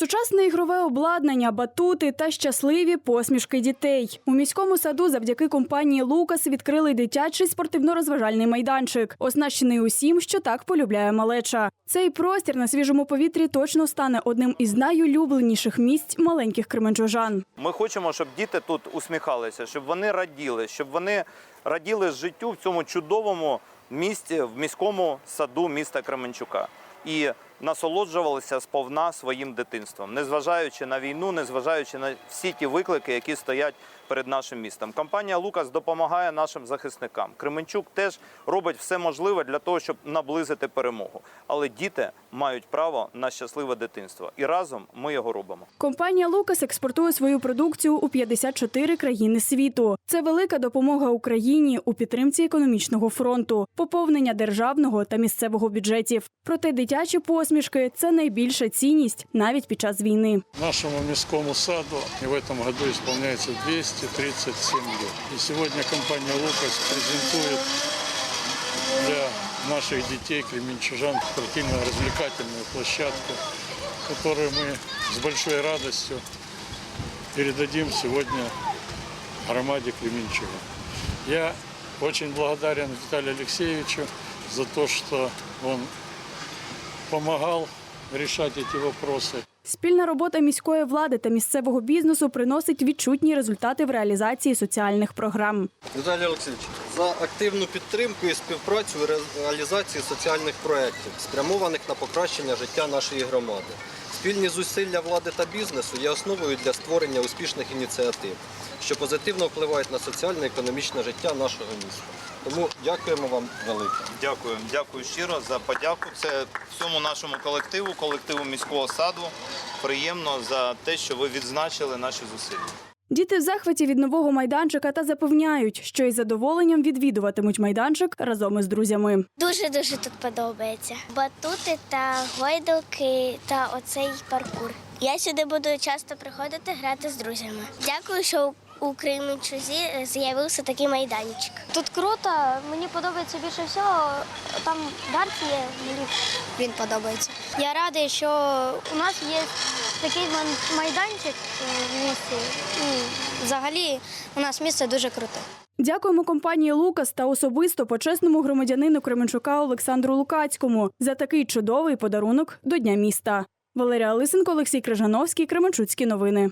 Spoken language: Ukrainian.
Сучасне ігрове обладнання, батути та щасливі посмішки дітей. У міському саду завдяки компанії Лукас відкрили дитячий спортивно-розважальний майданчик, оснащений усім, що так полюбляє малеча. Цей простір на свіжому повітрі точно стане одним із найулюбленіших місць маленьких кременчужан. Ми хочемо, щоб діти тут усміхалися, щоб вони раділи, щоб вони раділи життю в цьому чудовому місті, в міському саду міста Кременчука. І насолоджувалися сповна своїм дитинством, незважаючи на війну, незважаючи на всі ті виклики, які стоять перед нашим містом. Компанія Лукас допомагає нашим захисникам. Кременчук теж робить все можливе для того, щоб наблизити перемогу. Але діти мають право на щасливе дитинство, і разом ми його робимо. Компанія Лукас експортує свою продукцію у 54 країни світу. Це велика допомога Україні у підтримці економічного фронту, поповнення державного та місцевого бюджетів. Проте дитячі посмішки це найбільша цінність навіть під час війни. Нашему мирскому саду в этом году исполняется 237 лет. И сегодня компания «Лукас» презентует для наших детей, кременчужан, спортивно-развлекательную площадку, которую мы с большой радостью передадим сегодня громаде Кременчуга. Я очень благодарен Виталию Алексеевичу за то, что он помогал решать ці вопроси. Спільна робота міської влади та місцевого бізнесу приносить відчутні результати в реалізації соціальних програм. Віталій Олексійович, за активну підтримку і співпрацю в реалізації соціальних проєктів, спрямованих на покращення життя нашої громади. Спільні зусилля влади та бізнесу є основою для створення успішних ініціатив, що позитивно впливають на соціально-економічне життя нашого міста. Тому дякуємо вам велике. Дякую, дякую щиро за подяку. Це всьому нашому колективу, колективу міського саду. Приємно за те, що ви відзначили наші зусилля. Діти в захваті від нового майданчика та запевняють, що із задоволенням відвідуватимуть майданчик разом із друзями. Дуже дуже тут подобається. Батути та гойдалки та оцей паркур. Я сюди буду часто приходити грати з друзями. Дякую, що у Кременчузі з'явився такий майданчик. Тут круто, мені подобається більше всього. Там дарт є, мені він подобається. Я радий, що у нас є такий майданчик е, в місті. І взагалі у нас місце дуже круте. Дякуємо компанії Лукас та особисто почесному громадянину Кременчука Олександру Лукацькому за такий чудовий подарунок до Дня міста. Валерія Лисенко, Олексій Крижановський, Кременчуцькі новини.